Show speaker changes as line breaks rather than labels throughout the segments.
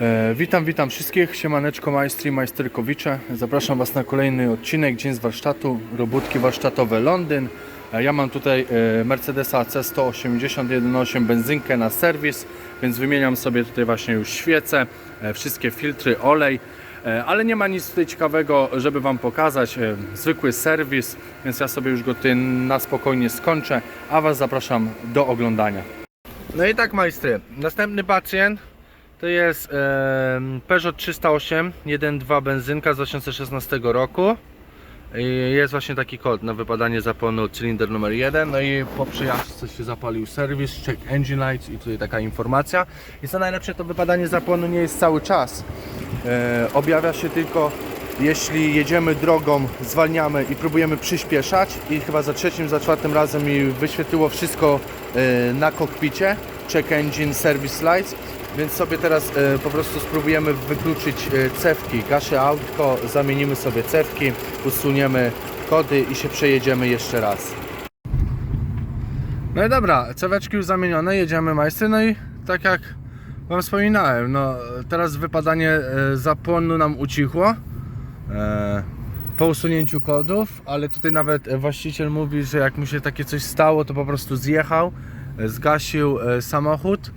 E, witam, witam wszystkich. Siemaneczko majstri, majsterkowicze. Zapraszam Was na kolejny odcinek Dzień z warsztatu, robótki warsztatowe Londyn. E, ja mam tutaj e, Mercedesa C180 1.8 benzynkę na serwis, więc wymieniam sobie tutaj właśnie już świece, wszystkie filtry, olej. Ale nie ma nic tutaj ciekawego, żeby Wam pokazać. Zwykły serwis, więc ja sobie już go tutaj na spokojnie skończę, a Was zapraszam do oglądania. No i tak majstry, następny pacjent to jest em, Peugeot 308 1.2 benzynka z 2016 roku. I jest właśnie taki kod na wypadanie zapłonu cylinder numer 1. No i po przejażdżce się zapalił serwis, check engine lights i tutaj taka informacja. I co najlepsze, to wypadanie zapłonu nie jest cały czas. E, objawia się tylko jeśli jedziemy drogą, zwalniamy i próbujemy przyspieszać i chyba za trzecim, za czwartym razem mi wyświetliło wszystko e, na kokpicie check engine service lights więc sobie teraz e, po prostu spróbujemy wykluczyć e, cewki. Gaszę autko, zamienimy sobie cewki usuniemy kody i się przejedziemy jeszcze raz. No i dobra, ceweczki już zamienione, jedziemy majstry, no i tak jak Wam wspominałem, no teraz wypadanie e, zapłonu nam ucichło e, po usunięciu kodów, ale tutaj nawet właściciel mówi, że jak mu się takie coś stało, to po prostu zjechał, zgasił samochód,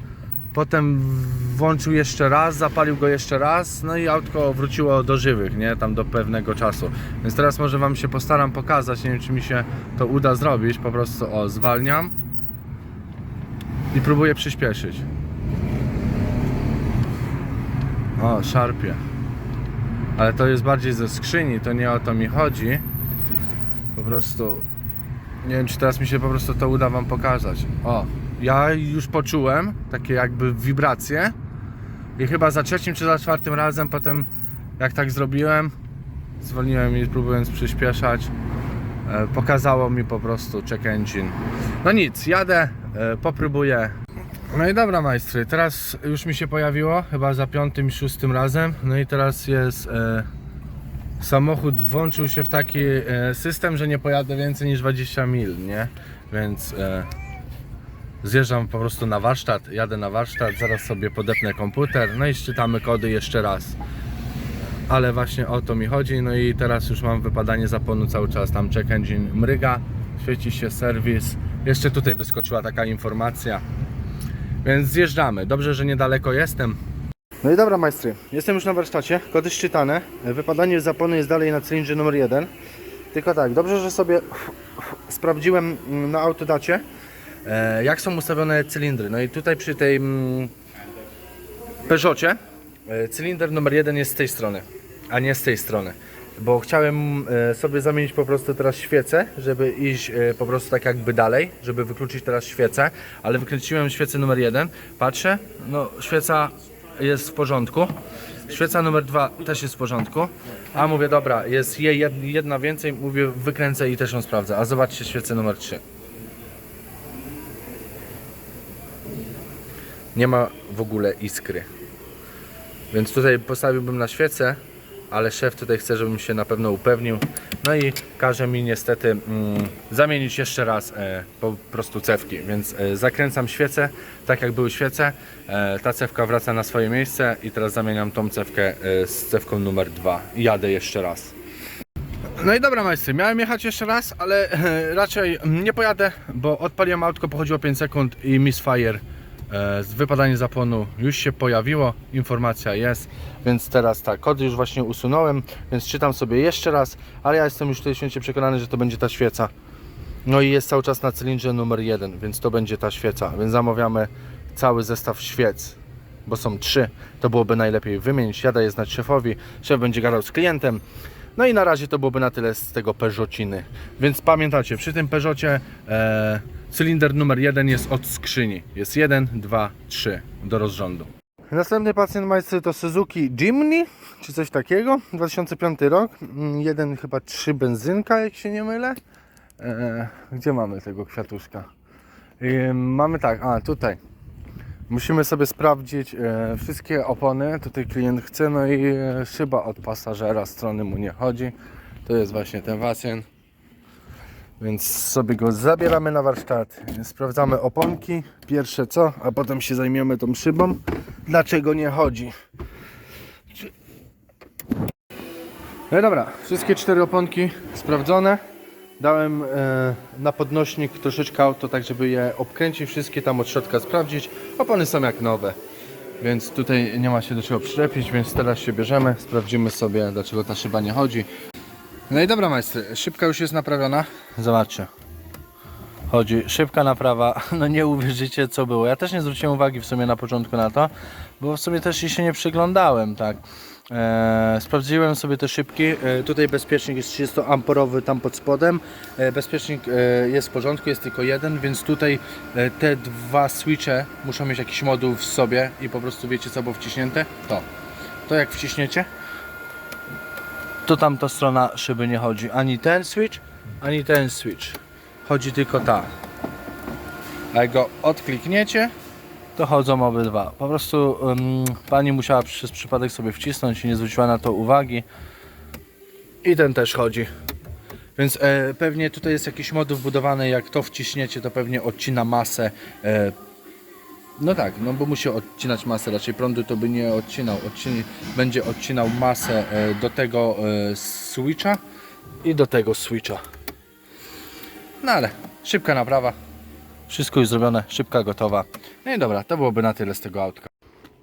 potem włączył jeszcze raz, zapalił go jeszcze raz, no i autko wróciło do żywych, nie, tam do pewnego czasu. Więc teraz może Wam się postaram pokazać, nie wiem czy mi się to uda zrobić, po prostu o, zwalniam i próbuję przyspieszyć. O, szarpie. Ale to jest bardziej ze skrzyni, to nie o to mi chodzi. Po prostu nie wiem, czy teraz mi się po prostu to uda Wam pokazać. O, ja już poczułem takie jakby wibracje i chyba za trzecim czy za czwartym razem potem jak tak zrobiłem, zwolniłem i próbując przyspieszać, e, pokazało mi po prostu check engine. No nic, jadę, e, popróbuję. No i dobra majstry, teraz już mi się pojawiło, chyba za piątym, szóstym razem. No i teraz jest e, samochód włączył się w taki system, że nie pojadę więcej niż 20 mil, nie? Więc zjeżdżam po prostu na warsztat, jadę na warsztat, zaraz sobie podepnę komputer, no i szczytamy kody jeszcze raz. Ale właśnie o to mi chodzi, no i teraz już mam wypadanie zapłonu cały czas, tam check engine mryga, świeci się serwis, jeszcze tutaj wyskoczyła taka informacja, więc zjeżdżamy, dobrze, że niedaleko jestem, no i dobra majstry, jestem już na warsztacie, kody szczytane, wypadanie zapłonu jest dalej na cylindrze numer 1. Tylko tak, dobrze, że sobie sprawdziłem mm, na autodacie, jak są ustawione cylindry. No i tutaj przy tej mm, Peugeocie e, cylinder numer 1 jest z tej strony, a nie z tej strony. Bo chciałem e, sobie zamienić po prostu teraz świecę, żeby iść e, po prostu tak jakby dalej, żeby wykluczyć teraz świecę, ale wykręciłem świecę numer 1, patrzę, no świeca jest w porządku. Świeca numer dwa też jest w porządku. A mówię, dobra, jest jej jed- jedna więcej, mówię, wykręcę i też ją sprawdzę. A zobaczcie świecę numer 3. Nie ma w ogóle iskry. Więc tutaj postawiłbym na świecę, ale szef tutaj chce, żebym się na pewno upewnił. No i każe mi niestety mm, zamienić jeszcze raz e, po prostu cewki. Więc e, zakręcam świecę, tak jak były świece. E, ta cewka wraca na swoje miejsce i teraz zamieniam tą cewkę e, z cewką numer 2. Jadę jeszcze raz. No i dobra majstry, miałem jechać jeszcze raz, ale e, raczej nie pojadę, bo odpaliłem autko, pochodziło 5 sekund i misfire e, z wypadania zapłonu już się pojawiło, informacja jest, więc teraz tak, kody już właśnie usunąłem, więc czytam sobie jeszcze raz, ale ja jestem już tutaj święcie przekonany, że to będzie ta świeca. No i jest cały czas na cylindrze numer 1, więc to będzie ta świeca, więc zamawiamy cały zestaw świec, bo są trzy, to byłoby najlepiej wymienić, ja daję znać szefowi, szef będzie gadał z klientem, no i na razie to byłoby na tyle z tego Peugeotciny. Więc pamiętacie, przy tym Peugeocie e, cylinder numer 1 jest od skrzyni. Jest 1, 2, 3 do rozrządu. Następny pacjent majstry to Suzuki Jimny, czy coś takiego. 2005 rok. Mm, Jeden chyba 3 benzynka, jak się nie mylę. E, gdzie mamy tego kwiatuszka? E, mamy tak, a tutaj. Musimy sobie sprawdzić e, wszystkie opony. Tutaj klient chce, no i e, szyba od pasażera strony mu nie chodzi. To jest właśnie ten pacjent. Więc sobie go zabieramy na warsztat. Sprawdzamy oponki, pierwsze co, a potem się zajmiemy tą szybą. Dlaczego nie chodzi? No dobra, wszystkie cztery oponki sprawdzone. Dałem e, na podnośnik troszeczkę auto, tak żeby je obkręcić, wszystkie tam od środka sprawdzić. Opony są jak nowe, więc tutaj nie ma się do czego przyczepić, więc teraz się bierzemy, sprawdzimy sobie dlaczego ta szyba nie chodzi. No i dobra majstry, szybka już jest naprawiona. Zobaczcie. Chodzi szybka naprawa, no nie uwierzycie co było. Ja też nie zwróciłem uwagi w sumie na początku na to, bo w sumie też się nie przyglądałem, tak. E, sprawdziłem sobie te szybki. E, tutaj bezpiecznik jest 30 amporowy tam pod spodem. E, bezpiecznik e, jest w porządku, jest tylko jeden, więc tutaj e, te dwa switche muszą mieć jakiś moduł w sobie i po prostu wiecie co było wciśnięte? To. To jak wciśniecie, to tamta strona szyby nie chodzi. Ani ten switch, ani ten switch. Chodzi tylko ta. A jak go odklikniecie, to chodzą obydwa. Po prostu ym, pani musiała przez przypadek sobie wcisnąć i nie zwróciła na to uwagi. I ten też chodzi. Więc e, pewnie tutaj jest jakiś moduł wbudowany, jak to wciśniecie, to pewnie odcina masę. E, no tak, no bo musi odcinać masę, raczej prądu to by nie odcinał. Odcini, będzie odcinał masę e, do tego e, switcha i do tego switcha. No ale szybka naprawa. Wszystko już zrobione, szybka, gotowa. No i dobra, to byłoby na tyle z tego autka.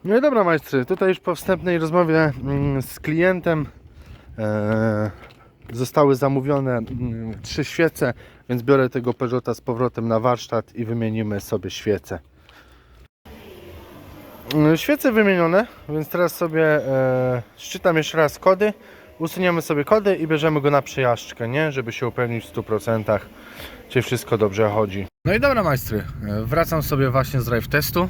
No i dobra majstry, tutaj już po wstępnej rozmowie mm, z klientem e, zostały zamówione mm, trzy świece, więc biorę tego Peugeota z powrotem na warsztat i wymienimy sobie świece. Mm, Świece wymienione, więc teraz sobie e, szczytam jeszcze raz kody, usuniemy sobie kody i bierzemy go na przejażdżkę, nie? Żeby się upewnić w 100%, czy wszystko dobrze chodzi. No i dobra majstry, e, wracam sobie właśnie z drive testu.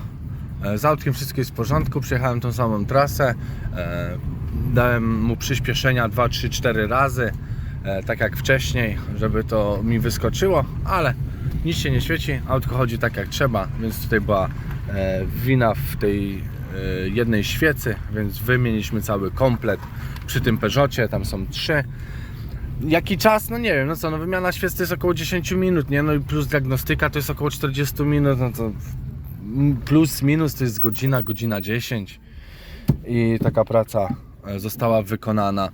E, Z autkiem wszystko jest w porządku, przejechałem tą samą trasę, e, dałem mu przyspieszenia 2, 3, 4 razy, e, tak jak wcześniej, żeby to mi wyskoczyło, ale nic się nie świeci, autko chodzi tak jak trzeba, więc tutaj była wina w tej e, jednej świecy, więc wymieniliśmy cały komplet przy tym Peugeocie, tam są trzy. Jaki czas? No nie wiem, no co, no wymiana świec to jest około 10 minut, nie? No i plus diagnostyka to jest około 40 minut, no to plus minus to jest godzina, godzina 10 i taka praca e, została wykonana.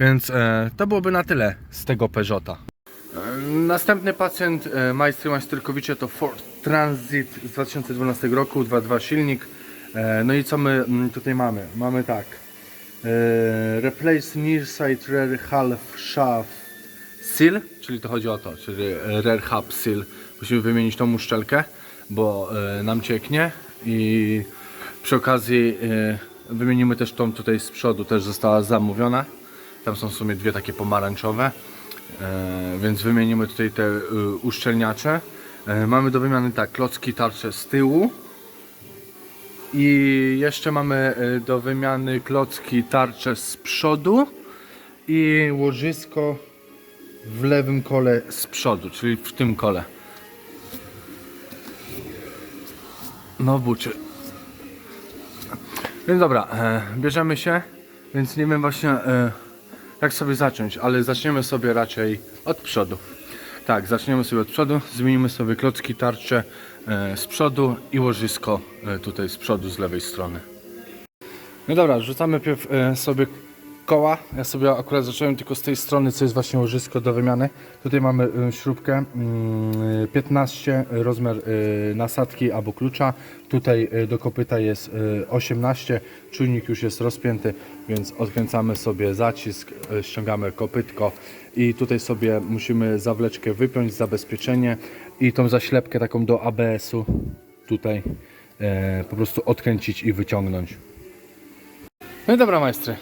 Więc e, to byłoby na tyle z tego Peugeota. E, Następny pacjent e, majstry majsterkowicze to Ford Transit z 2012 roku, 2.2 silnik. E, No i co my mm, tutaj mamy? Mamy tak. E, Replace near side rear half shaft seal, czyli to chodzi o to, czyli rear hub seal. Musimy wymienić tą uszczelkę, bo e, nam cieknie i przy okazji e, wymienimy też tą tutaj z przodu, też została zamówiona. Tam są w sumie dwie takie pomarańczowe, e, więc wymienimy tutaj te e, uszczelniacze. E, mamy do wymiany tak, klocki tarcze z tyłu, i jeszcze mamy y, do wymiany klocki tarcze z przodu i łożysko w lewym kole z przodu, czyli w tym kole. No buczy. Więc dobra, e, bierzemy się, więc nie wiem właśnie e, jak sobie zacząć, ale zaczniemy sobie raczej od przodu. Tak, zaczniemy sobie od przodu, zmienimy sobie klocki tarcze e, z przodu i łożysko e, tutaj z przodu, z lewej strony. No dobra, rzucamy e, sobie koła. Ja sobie akurat zacząłem tylko z tej strony, co jest właśnie łożysko do wymiany. Tutaj mamy e, śrubkę mm, 15, rozmiar e, nasadki albo klucza. Tutaj e, do kopyta jest e, 18, czujnik już jest rozpięty, więc odkręcamy sobie zacisk, ściągamy kopytko i tutaj sobie musimy zawleczkę wypiąć, zabezpieczenie i tą zaślepkę taką do ABS-u tutaj po prostu odkręcić i wyciągnąć. No i dobra majstry,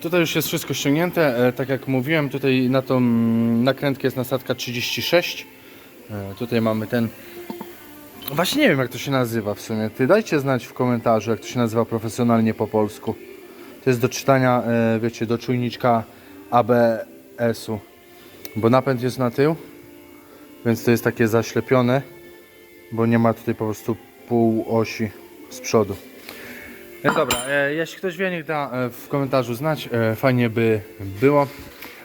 tutaj już jest wszystko ściągnięte, e, tak jak mówiłem, tutaj na tą nakrętkę jest nasadka 36, e, tutaj mamy ten, właśnie nie wiem jak to się nazywa w sumie, ty dajcie znać w komentarzu jak to się nazywa profesjonalnie po polsku. To jest do czytania, e, wiecie, do czujniczka ABS-u, bo napęd jest na tył, więc to jest takie zaślepione, bo nie ma tutaj po prostu pół osi z przodu. E, dobra, e, jeśli ktoś wie, niech da e, w komentarzu znać. E, fajnie by było.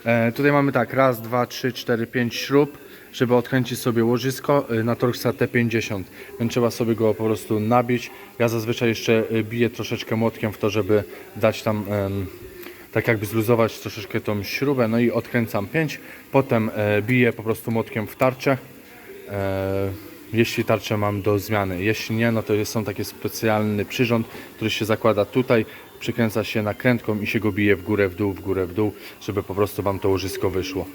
E, tutaj mamy tak, raz, dwa, trzy, cztery, pięć śrub, żeby odkręcić sobie łożysko e, na Torxa T50. Więc trzeba sobie go po prostu nabić. Ja zazwyczaj jeszcze e, biję troszeczkę młotkiem w to, żeby dać tam tak jakby zluzować troszeczkę tą śrubę, no i odkręcam pięć, potem e, biję po prostu młotkiem w tarczę, e, jeśli tarczę mam do zmiany, jeśli nie, no to jest, są taki specjalny przyrząd, który się zakłada tutaj, przykręca się nakrętką i się go bije w górę, w dół, w górę, w dół, żeby po prostu Wam to łożysko wyszło.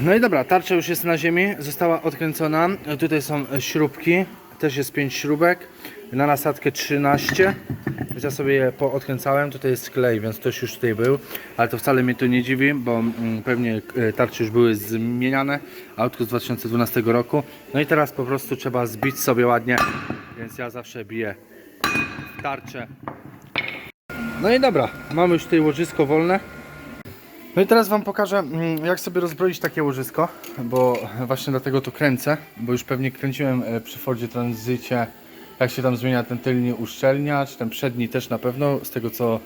No i dobra, tarcza już jest na ziemi, została odkręcona. Tutaj są śrubki, też jest 5 śrubek. Na nasadkę 13. Więc Ja sobie je poodkręcałem, tutaj jest klej, więc ktoś już tutaj był, ale to wcale mnie to nie dziwi, bo mm, pewnie e, tarcze już były zmieniane, autko z 2012 roku. No i teraz po prostu trzeba zbić sobie ładnie, więc ja zawsze biję tarczę. No i dobra, mamy już tutaj łożysko wolne. No i teraz Wam pokażę, mm, jak sobie rozbroić takie łożysko, bo właśnie dlatego to kręcę, bo już pewnie kręciłem e, przy Fordzie Tranzycie, jak się tam zmienia ten tylny uszczelniacz, ten przedni też na pewno, z tego co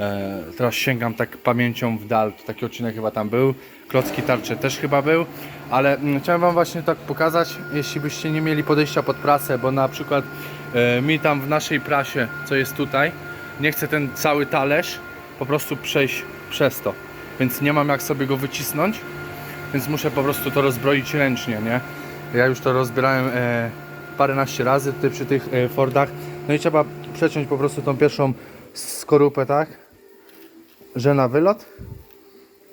e, teraz sięgam tak pamięcią w dal, to taki odcinek chyba tam był, klocki tarcze też chyba był, ale mm, chciałem Wam właśnie tak pokazać, jeśli byście nie mieli podejścia pod prasę, bo na przykład e, mi tam w naszej prasie, co jest tutaj, nie chcę ten cały talerz po prostu przejść przez to. Więc nie mam jak sobie go wycisnąć, więc muszę po prostu to rozbroić ręcznie, nie? Ja już to rozbierałem e, paręnaście razy tutaj przy tych e, Fordach, no i trzeba przeciąć po prostu tą pierwszą skorupę, tak? Że na wylot.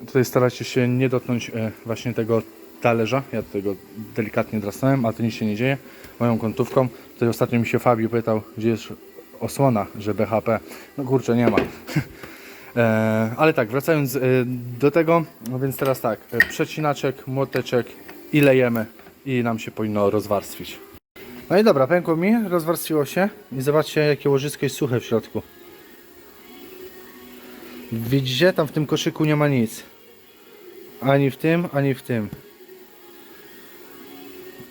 Tutaj starajcie się nie dotknąć e, właśnie tego talerza, ja tego delikatnie drasnąłem, ale to nic się nie dzieje, moją kątówką. Tutaj ostatnio mi się Fabi pytał, gdzie jest osłona, że BHP, no kurczę nie ma. E, ale tak, wracając do tego, no więc teraz tak, przecinaczek, młoteczek i lejemy i nam się powinno rozwarstwić. No i dobra, pękło mi, rozwarstwiło się i zobaczcie jakie łożysko jest suche w środku. Widzicie, tam w tym koszyku nie ma nic. Ani w tym, ani w tym.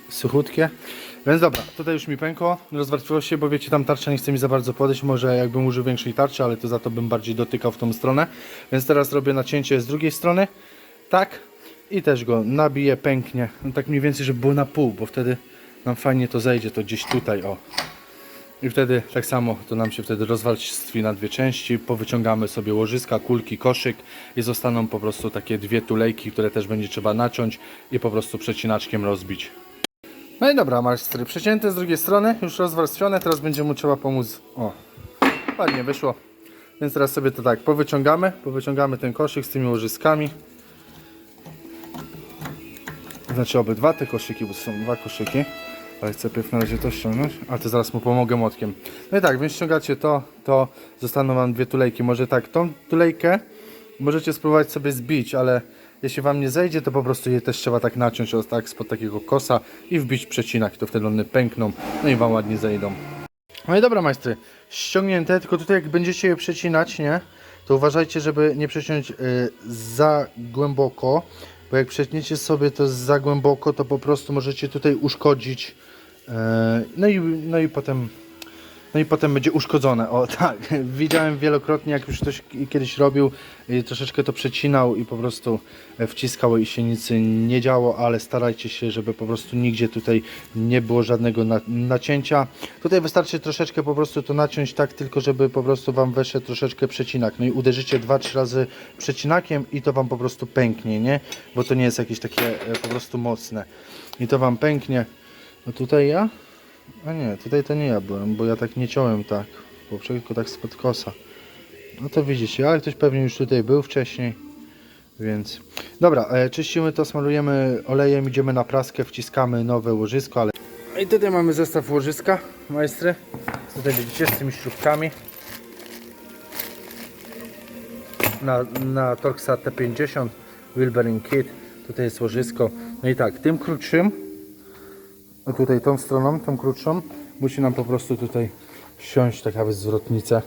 Suchutkie. Więc dobra, tutaj już mi pękło, rozwarstwiło się, bo wiecie, tam tarcza nie chce mi za bardzo podejść, może jakbym użył większej tarczy, ale to za to bym bardziej dotykał w tą stronę. Więc teraz robię nacięcie z drugiej strony, tak, i też go nabiję, pęknie, no tak mniej więcej, żeby było na pół, bo wtedy nam fajnie to zejdzie, to gdzieś tutaj, o. I wtedy tak samo to nam się wtedy rozwarstwi na dwie części, powyciągamy sobie łożyska, kulki, koszyk i zostaną po prostu takie dwie tulejki, które też będzie trzeba naciąć i po prostu przecinaczkiem rozbić. No i dobra, majstry, przecięte z drugiej strony, już rozwarstwione, teraz będzie mu trzeba pomóc. O, ładnie wyszło. Więc teraz sobie to tak powyciągamy, powyciągamy ten koszyk z tymi łożyskami. Znaczy obydwa te koszyki, bo są dwa koszyki. Ale chcę pierw na razie to ściągnąć, a to zaraz mu pomogę młotkiem. No i tak, więc ściągacie to, to zostaną wam dwie tulejki. Może tak, tą tulejkę możecie spróbować sobie zbić, ale jeśli wam nie zejdzie, to po prostu je też trzeba tak naciąć o, tak spod takiego kosa i wbić przecinak, to wtedy one pękną, no i wam ładnie zejdą. No i dobra majstry, ściągnięte, tylko tutaj jak będziecie je przecinać, nie? To uważajcie, żeby nie przeciąć y, za głęboko, bo jak przetniecie sobie to za głęboko, to po prostu możecie tutaj uszkodzić. Y, no, i, no i potem no i potem będzie uszkodzone. O tak, widziałem wielokrotnie, jak już ktoś kiedyś robił, troszeczkę to przecinał i po prostu e, wciskało i się nic nie działo, ale starajcie się, żeby po prostu nigdzie tutaj nie było żadnego na, nacięcia. Tutaj wystarczy troszeczkę po prostu to naciąć tak, tylko żeby po prostu Wam weszedł troszeczkę przecinak. No i uderzycie 2-3 razy przecinakiem i to Wam po prostu pęknie, nie? Bo to nie jest jakieś takie e, po prostu mocne. I to Wam pęknie. No tutaj ja? A nie, tutaj to nie ja byłem, bo ja tak nie ciąłem tak, bo tylko tak spod kosa. No to widzicie, ale ktoś pewnie już tutaj był wcześniej, więc... Dobra, e, czyścimy to, smarujemy olejem, idziemy na praskę, wciskamy nowe łożysko, ale... I tutaj mamy zestaw łożyska, majstry. Tutaj widzicie, z tymi śrubkami. Na, na Torxa T50 Wilberin Kit. Tutaj jest łożysko. No i tak, tym krótszym no tutaj tą stroną, tą krótszą, musi nam po prostu tutaj siąść taka zwrotnica.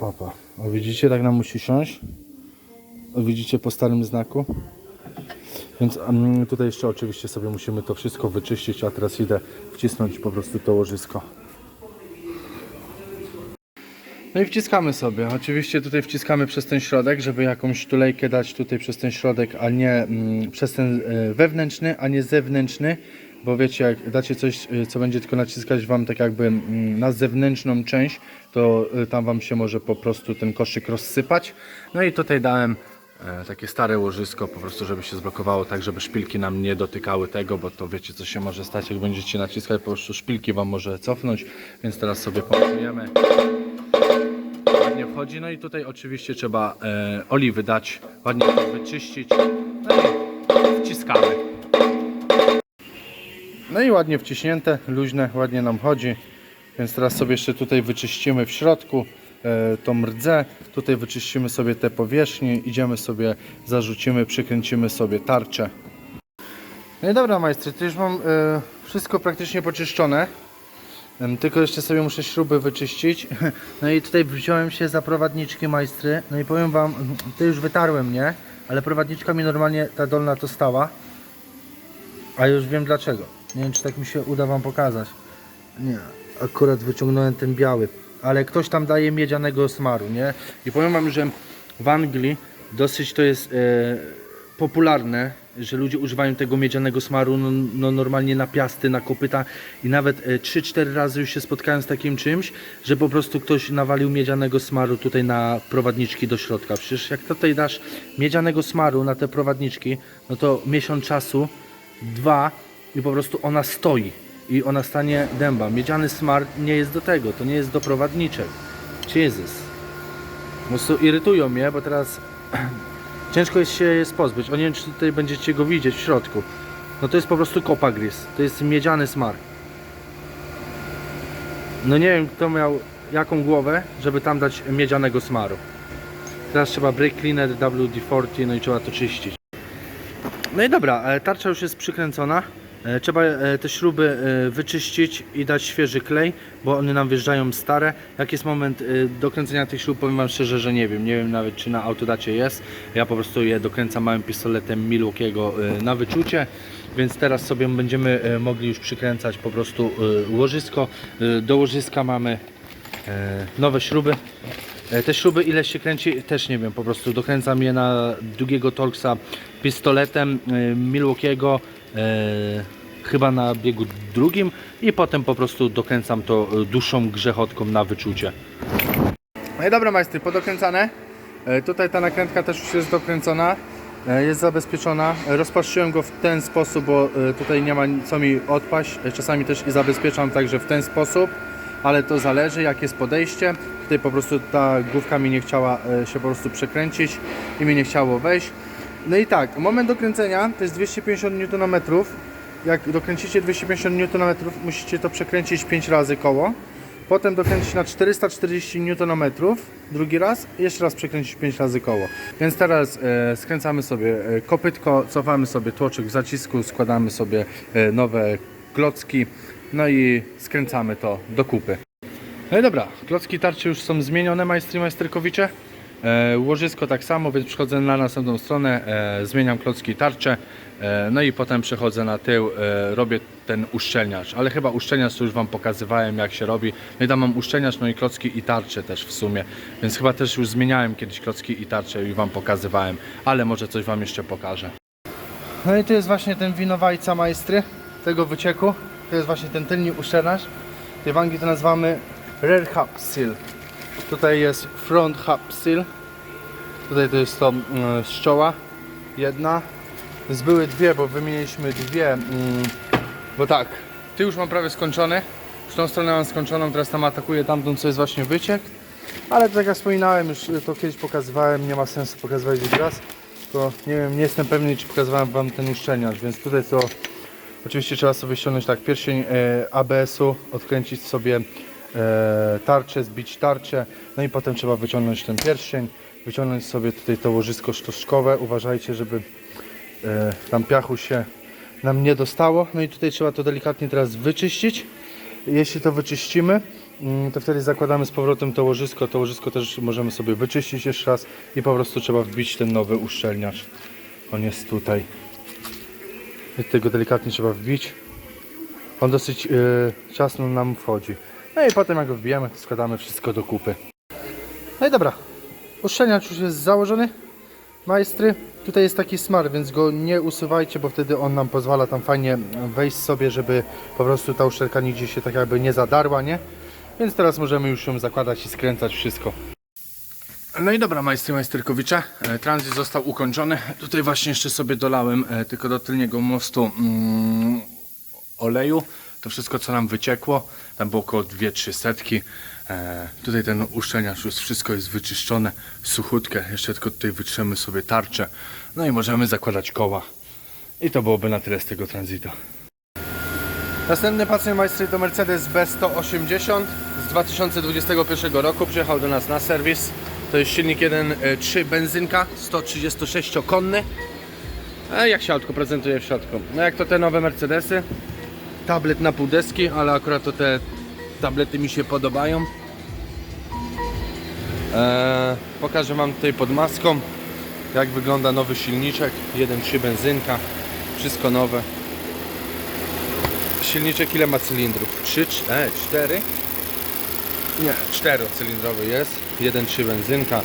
Opa, o widzicie, tak nam musi siąść. O, widzicie po starym znaku. Więc tutaj jeszcze oczywiście sobie musimy to wszystko wyczyścić, a teraz idę wcisnąć po prostu to łożysko. No i wciskamy sobie. Oczywiście tutaj wciskamy przez ten środek, żeby jakąś tulejkę dać tutaj przez ten środek, a nie mm, przez ten e, wewnętrzny, a nie zewnętrzny, bo wiecie, jak dacie coś, y, co będzie tylko naciskać Wam tak jakby mm, na zewnętrzną część, to y, tam Wam się może po prostu ten koszyk rozsypać. No i tutaj dałem e, takie stare łożysko, po prostu żeby się zblokowało tak, żeby szpilki nam nie dotykały tego, bo to wiecie, co się może stać, jak będziecie naciskać, po prostu szpilki Wam może cofnąć, więc teraz sobie pompujemy No i tutaj oczywiście trzeba e, oliwy dać, ładnie to wyczyścić. No i wciskamy. No i ładnie wciśnięte, luźne, ładnie nam chodzi. Więc teraz sobie jeszcze tutaj wyczyścimy w środku e, tą rdzę. Tutaj wyczyścimy sobie te powierzchnie, idziemy sobie, zarzucimy, przykręcimy sobie tarczę. No i dobra majstry, to już mam e, wszystko praktycznie poczyszczone. Tylko jeszcze sobie muszę śruby wyczyścić. No i tutaj wziąłem się za prowadniczki majstry. No i powiem wam, to już wytarłem, nie? Ale prowadniczka mi normalnie ta dolna to stała. A już wiem dlaczego. Nie wiem czy tak mi się uda wam pokazać. Nie, akurat wyciągnąłem ten biały. Ale ktoś tam daje miedzianego smaru, nie? I powiem wam, że w Anglii dosyć to jest e, popularne, że ludzie używają tego miedzianego smaru no, no normalnie na piasty, na kopyta i nawet e, 3-4 razy już się spotkałem z takim czymś, że po prostu ktoś nawalił miedzianego smaru tutaj na prowadniczki do środka. Przecież jak tutaj dasz miedzianego smaru na te prowadniczki, no to miesiąc czasu, dwa i po prostu ona stoi i ona stanie dęba. Miedziany smar nie jest do tego, to nie jest do prowadniczek. Jezus. Po prostu irytują mnie, bo teraz ciężko jest się jest pozbyć. O nie wiem, czy tutaj będziecie go widzieć w środku. No to jest po prostu kopagris. To jest miedziany smar. No nie wiem, kto miał jaką głowę, żeby tam dać miedzianego smaru. Teraz trzeba brake cleaner WD-40, no i trzeba to czyścić. No i dobra, e, tarcza już jest przykręcona. E, Trzeba e, te śruby e, wyczyścić i dać świeży klej, bo one nam wjeżdżają stare. Jak jest moment dokręcenia tych śrub, powiem Wam szczerze, że nie wiem. Nie wiem nawet czy na autodacie jest. Ja po prostu je dokręcam małym pistoletem Milwaukee'ego na wyczucie. Więc teraz sobie będziemy mogli już przykręcać po prostu łożysko. Do łożyska mamy nowe śruby. Te śruby ile się kręci też nie wiem, po prostu dokręcam je na długiego Torxa pistoletem Milwaukee'ego chyba na biegu drugim i potem po prostu dokręcam to e, dłuższą grzechotką na wyczucie. No i dobra majstry, podokręcane. E, Tutaj ta nakrętka też już jest dokręcona, e, jest zabezpieczona. E, Rozpatrzyłem go w ten sposób, bo e, tutaj nie ma co mi odpaść. E, Czasami też i zabezpieczam także w ten sposób, ale to zależy jak jest podejście. Tutaj po prostu ta główka mi nie chciała e, się po prostu przekręcić i mi nie chciało wejść. No i tak, moment dokręcenia to jest 250 Nm. Jak dokręcicie 250 Nm, musicie to przekręcić 5 razy koło. Potem dokręcić na 440 Nm, drugi raz, jeszcze raz przekręcić 5 razy koło. Więc teraz e, skręcamy sobie e, kopytko, cofamy sobie tłoczek w zacisku, składamy sobie e, nowe klocki, no i skręcamy to do kupy. No i dobra, klocki tarczy już są zmienione, majstry majsterkowicze. E, łożysko tak samo, więc przechodzę na następną stronę, e, zmieniam klocki tarcze, e, no i potem przechodzę na tył, robię ten uszczelniacz, ale chyba uszczelniacz to już Wam pokazywałem jak się robi. No i tam mam uszczelniacz, no i klocki i tarcze też w sumie, więc chyba też już zmieniałem kiedyś klocki i tarcze i Wam pokazywałem, ale może coś Wam jeszcze pokażę. No i tu jest właśnie ten winowajca majstry tego wycieku, to jest właśnie ten tylny uszczelniacz. Tej wangi to nazywamy Rear Hub Seal. Tutaj jest Front Hub Seal. Tutaj to jest to mm, szczoła jedna. Z były dwie, bo wymieniliśmy dwie. Mm, bo tak, ty już mam prawie skończony. W tą stronę mam skończoną, teraz tam atakuję tamtą, co jest właśnie wyciek. Ale tak jak wspominałem, już to kiedyś pokazywałem, nie ma sensu pokazywać drugi raz. Tylko nie wiem, nie jestem pewny, czy pokazywałem Wam ten uszczelniacz, więc tutaj to oczywiście trzeba sobie ściągnąć tak pierścień e, ABS-u, odkręcić sobie tarczę, zbić tarczę, no i potem trzeba wyciągnąć ten pierścień, wyciągnąć sobie tutaj to łożysko sztuczkowe. Uważajcie, żeby e, tam piachu się nam nie dostało. No i tutaj trzeba to delikatnie teraz wyczyścić. Jeśli to wyczyścimy, mm, to wtedy zakładamy z powrotem to łożysko. To łożysko też możemy sobie wyczyścić jeszcze raz i po prostu trzeba wbić ten nowy uszczelniacz. On jest tutaj. I tego delikatnie trzeba wbić. On dosyć yy, ciasno nam wchodzi. No i potem jak go wbijemy, to składamy wszystko do kupy. No i dobra. Uszczelniacz już jest założony.
majstry. Tutaj jest taki smar, więc go nie usuwajcie, bo wtedy on nam pozwala tam fajnie wejść sobie, żeby po prostu ta uszczelka nigdzie się tak jakby nie zadarła, nie? Więc teraz możemy już ją zakładać i skręcać wszystko.
No i dobra, majstry majsterkowicze, e, tranzyt został ukończony. Tutaj właśnie jeszcze sobie dolałem e, tylko do tylniego mostu mm, oleju. To wszystko co nam wyciekło, tam było około 2-3 setki. E, tutaj ten uszczelniacz już wszystko jest wyczyszczone, suchutkę. Jeszcze tylko tutaj wytrzemy sobie tarczę. No i możemy zakładać koła. I to byłoby na tyle z tego tranzytu.
Następny pacjent majstry to Mercedes B180 z 2021 roku. Przyjechał do nas na serwis. To jest silnik 1.3 benzynka, 136-konny. A jak się autko prezentuje w środku? No jak to te nowe Mercedesy. Tablet na pół deski, ale akurat to te tablety mi się podobają. Eee, pokażę Wam tutaj pod maską jak wygląda nowy silniczek 1.3 benzynka. Wszystko nowe. Silniczek ile ma cylindrów? 3, 4, 4? Nie, 4-cylindrowy jest. 1,3 benzynka.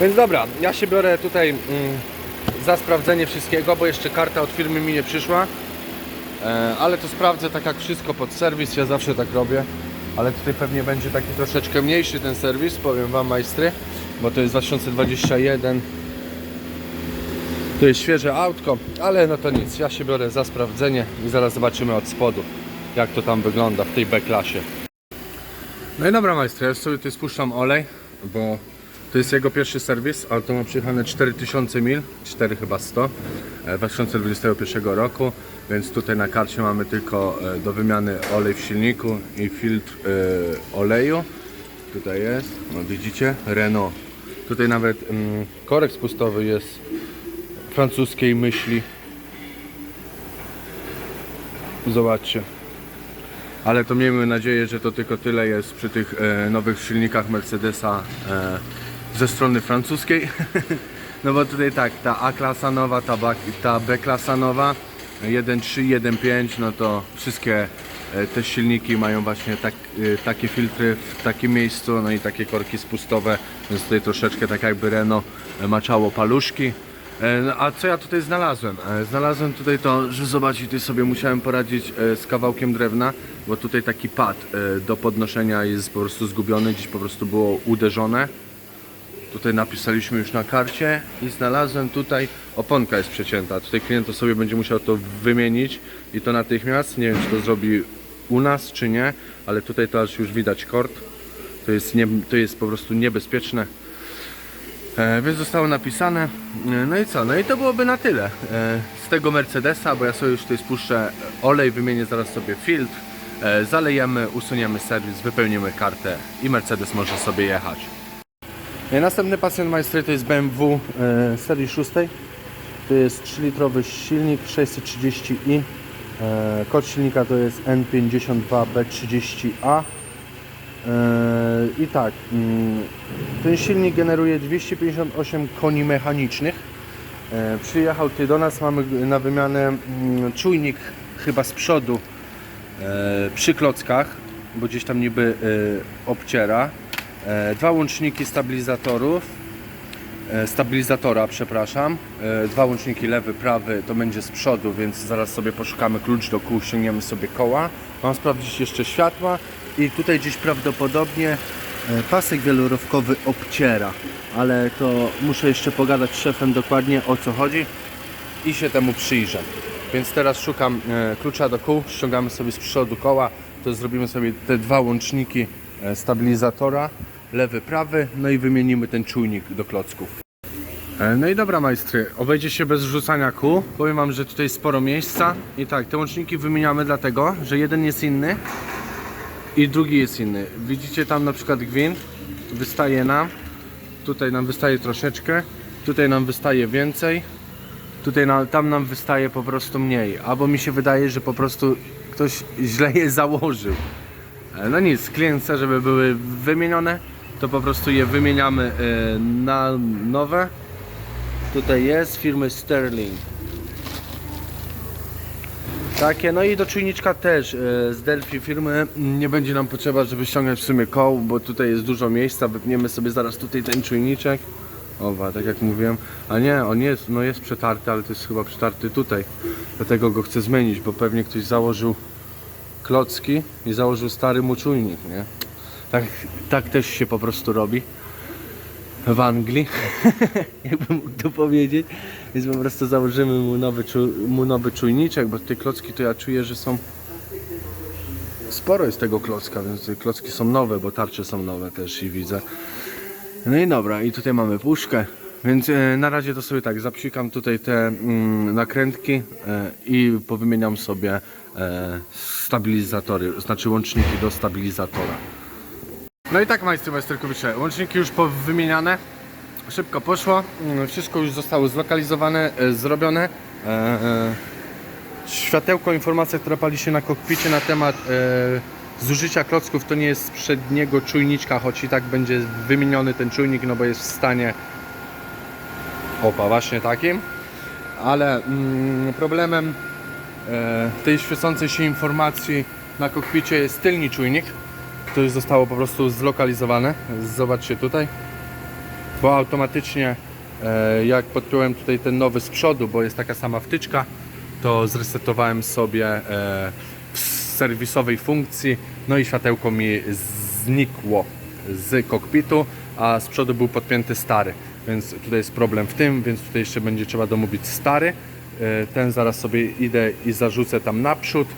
Więc dobra, ja się biorę tutaj mm, za sprawdzenie wszystkiego, bo jeszcze karta od firmy mi nie przyszła. E, ale to sprawdzę tak jak wszystko pod serwis, ja zawsze tak robię. Ale tutaj pewnie będzie taki troszeczkę mniejszy ten serwis, powiem Wam majstry, bo to jest 2021. To jest świeże autko, ale no to nic, ja się biorę za sprawdzenie i zaraz zobaczymy od spodu, jak to tam wygląda w tej B-klasie.
No i dobra majstry, ja sobie tutaj spuszczam olej, bo to jest jego pierwszy serwis, ale to ma przyjechane 4000 mil, 4 chyba 100, e, 2021 roku, więc tutaj na karcie mamy tylko e, do wymiany olej w silniku i filtr e, oleju. Tutaj jest, no widzicie, Renault. Tutaj nawet mm, korek spustowy jest francuskiej myśli. Zobaczcie. Ale to miejmy nadzieję, że to tylko tyle jest przy tych e, nowych silnikach Mercedesa ze strony francuskiej. no bo tutaj tak, ta A-klasa nowa, ta B-klasa nowa, 1.3, 1.5, no to wszystkie e, te silniki mają właśnie tak, e, takie filtry w takim miejscu, no i takie korki spustowe, więc tutaj troszeczkę tak jakby Renault e, maczało paluszki. No, A co ja tutaj znalazłem? Znalazłem tutaj to, że zobaczcie, tutaj sobie musiałem poradzić z kawałkiem drewna, bo tutaj taki pad do podnoszenia jest po prostu zgubiony, gdzieś po prostu było uderzone. Tutaj napisaliśmy już na karcie i znalazłem tutaj, oponka jest przecięta. Tutaj klient to sobie będzie musiał to wymienić i to natychmiast. Nie wiem, czy to zrobi u nas, czy nie, ale tutaj to aż już widać kord. To jest, nie, to jest po prostu niebezpieczne. E, więc zostało napisane. E, no i co? No i to byłoby na tyle e, z tego Mercedesa, bo ja sobie już tutaj spuszczę olej, wymienię zaraz sobie filtr, e, zalejemy, usuniemy serwis, wypełnimy kartę i Mercedes może sobie jechać.
E, Następny pacjent majstry to jest BMW e, serii 6. To jest 3-litrowy silnik 630i. E, kod silnika to jest N52B30A. E, I tak, mm, ten silnik generuje 258 koni mechanicznych. Przyjechał tutaj do nas, mamy na wymianę mm, czujnik chyba z przodu przy klockach, bo gdzieś tam niby obciera. E, Dwa łączniki stabilizatorów, e, stabilizatora, przepraszam. E, Dwa łączniki lewy, prawy to będzie z przodu, więc zaraz sobie poszukamy klucz do kół, ściągniemy sobie koła. Mam sprawdzić jeszcze światła i tutaj gdzieś prawdopodobnie pasek wielorowkowy obciera, ale to muszę jeszcze pogadać z szefem dokładnie o co chodzi i się temu przyjrzę. Więc teraz szukam klucza do kół, ściągamy sobie z przodu koła, to zrobimy sobie te dwa łączniki stabilizatora, lewy, prawy, no i wymienimy ten czujnik do klocków.
E, No i dobra majstry, obejdzie się bez rzucania kół. Powiem wam, że tutaj sporo miejsca. I tak, te łączniki wymieniamy dlatego, że jeden jest inny i drugi jest inny. Widzicie tam na przykład gwint, wystaje nam, tutaj nam wystaje troszeczkę, tutaj nam wystaje więcej, tutaj na, tam nam wystaje po prostu mniej. Albo mi się wydaje, że po prostu ktoś źle je założył. No nic, klient chce, żeby były wymienione, to po prostu je wymieniamy e, na nowe. Tutaj jest firmy Sterling. Takie, no i do czujniczka też e, z Delphi firmy nie będzie nam potrzeba, żeby ściągać w sumie koł, bo tutaj jest dużo miejsca, wypniemy sobie zaraz tutaj ten czujniczek. Owa, tak jak mówiłem. A nie, on jest, no jest przetarty, ale to jest chyba przetarty tutaj. Dlatego go chcę zmienić, bo pewnie ktoś założył klocki i założył stary mu czujnik, nie? Tak, tak też się po prostu robi w Anglii, jakbym mógł to powiedzieć. Więc po prostu założymy mu nowy, mu nowy czujniczek, bo te klocki to ja czuję, że są sporo jest tego klocka, więc te klocki są nowe, bo tarcze są nowe też i widzę. No i dobra, i tutaj mamy puszkę. Więc e, na razie to sobie tak, zapsikam tutaj te mm, nakrętki e, i powymieniam sobie stabilizatory, znaczy łączniki do stabilizatora. No i tak majstry majsterkowicze, łączniki już powymieniane, szybko poszło, mm, wszystko już zostało zlokalizowane, e, zrobione. E, e, światełko, informacja, która pali się na kokpicie na temat e, zużycia klocków, to nie jest z przedniego czujniczka, choć i tak będzie wymieniony ten czujnik, no bo jest w stanie opa, właśnie takim. Ale mm, problemem e, tej świecącej się informacji na kokpicie jest tylny czujnik. Już zostało po prostu zlokalizowane. Zobaczcie tutaj. Bo automatycznie e, jak podpiąłem tutaj ten nowy z przodu, bo jest taka sama wtyczka, to zresetowałem sobie e, w serwisowej funkcji, no i światełko mi znikło z kokpitu, a z przodu był podpięty stary, więc tutaj jest problem w tym, więc tutaj jeszcze będzie trzeba domówić stary. E, Ten zaraz sobie idę i zarzucę tam naprzód.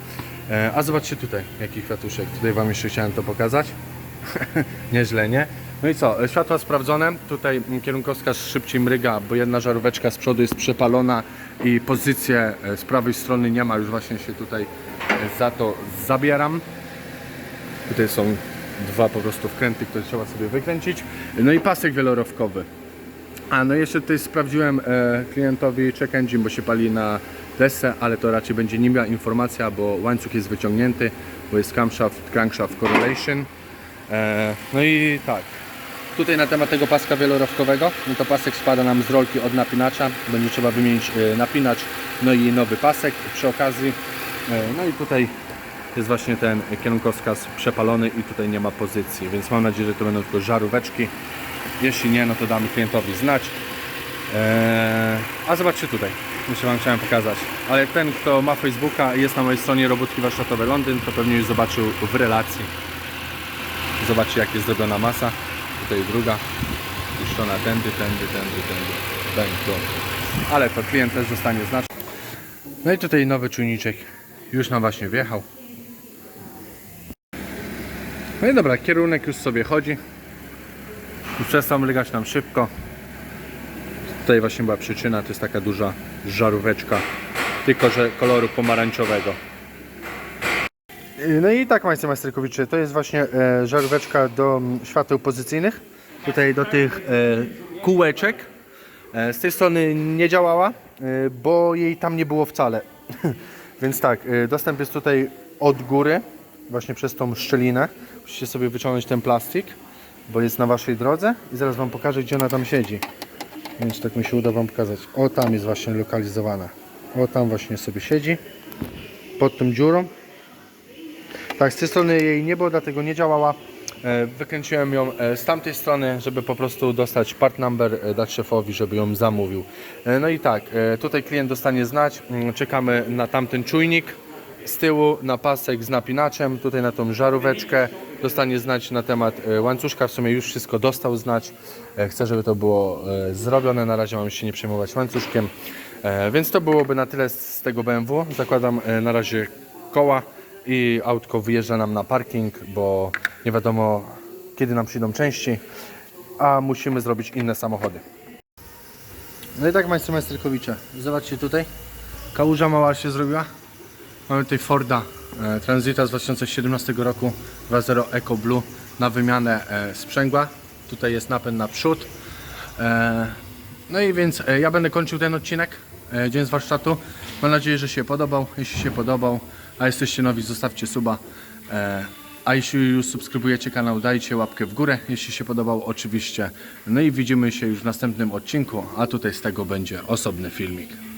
E, A zobaczcie tutaj, jaki kwiatuszek. Tutaj Wam jeszcze chciałem to pokazać. Nieźle, nie? No i co, e, światła sprawdzone, tutaj kierunkowskaz szybciej mryga, bo jedna żaróweczka z przodu jest przepalona i pozycję z prawej strony nie ma, już właśnie się tutaj za to zabieram. Tutaj są dwa po prostu wkręty, które trzeba sobie wykręcić. No i pasek wielorowkowy. A no jeszcze tutaj sprawdziłem e, klientowi check engine, bo się pali na desce, ale to raczej będzie niemiła informacja, bo łańcuch jest wyciągnięty, bo jest camshaft, crankshaft correlation. E, no i tak, tutaj na temat tego paska wielorowkowego, no to pasek spada nam z rolki od napinacza, będzie trzeba wymienić e, napinacz, no i nowy pasek przy okazji. E, no i tutaj jest właśnie ten kierunkowskaz przepalony i tutaj nie ma pozycji, więc mam nadzieję, że to będą tylko żaróweczki. Jeśli nie, no to damy klientowi znać. Eee, a zobaczcie tutaj, jeszcze Wam chciałem pokazać. Ale ten, kto ma Facebooka i jest na mojej stronie Robótki Warsztatowe Londyn, to pewnie już zobaczył w relacji. Zobaczcie, jak jest zrobiona masa. Tutaj druga, puszczona tędy, tędy, tędy, tędy, tu. Ale to klient też dostanie znać. No i tutaj nowy czujniczek już nam właśnie wjechał. No i dobra, kierunek już sobie chodzi. Już przestał mrygać nam szybko. Tutaj właśnie była przyczyna, to jest taka duża żaróweczka, tylko że koloru pomarańczowego.
No i tak, Majster Majsterkowicze, to jest właśnie e, żaróweczka do świateł pozycyjnych. Tutaj do tych e, kółeczek. E, z tej strony nie działała, bo jej tam nie było wcale. Więc tak, dostęp jest tutaj od góry, właśnie przez tą szczelinę. Musicie sobie wyciągnąć ten plastik, bo jest na waszej drodze i zaraz wam pokażę, gdzie ona tam siedzi. Więc tak mi się uda wam pokazać. O, tam jest właśnie lokalizowana. O, tam właśnie sobie siedzi. Pod tą dziurą. Tak, z tej strony jej nie było, dlatego nie działała. E, Wykręciłem ją e, z tamtej strony, żeby po prostu dostać part number, e, dać szefowi, żeby ją zamówił. No i tak, tutaj klient dostanie znać, Mm, czekamy na tamten czujnik z tyłu, na pasek z napinaczem, tutaj na tą żaróweczkę, dostanie znać na temat e, łańcuszka, w sumie już wszystko dostał znać. E, Chcę, żeby to było e, zrobione, na razie mam się nie przejmować łańcuszkiem. Więc to byłoby na tyle z tego BMW. Zakładam na razie koła i autko wyjeżdża nam na parking, bo nie wiadomo kiedy nam przyjdą części, a musimy zrobić inne samochody. No i tak Majster Majsterkowicze, zobaczcie tutaj, kałuża mała się zrobiła. Mamy tutaj Forda e, Transita z 2017 roku 2.0 Eco Blue na wymianę e, sprzęgła. Tutaj jest napęd na przód. E, no i więc ja będę kończył ten odcinek, dzień z warsztatu. Mam nadzieję, że się podobał. Jeśli się podobał, a jesteście nowi, zostawcie suba. A jeśli już subskrybujecie kanał, dajcie łapkę w górę, jeśli się podobał oczywiście. No i widzimy się już w następnym odcinku, a tutaj z tego będzie osobny filmik.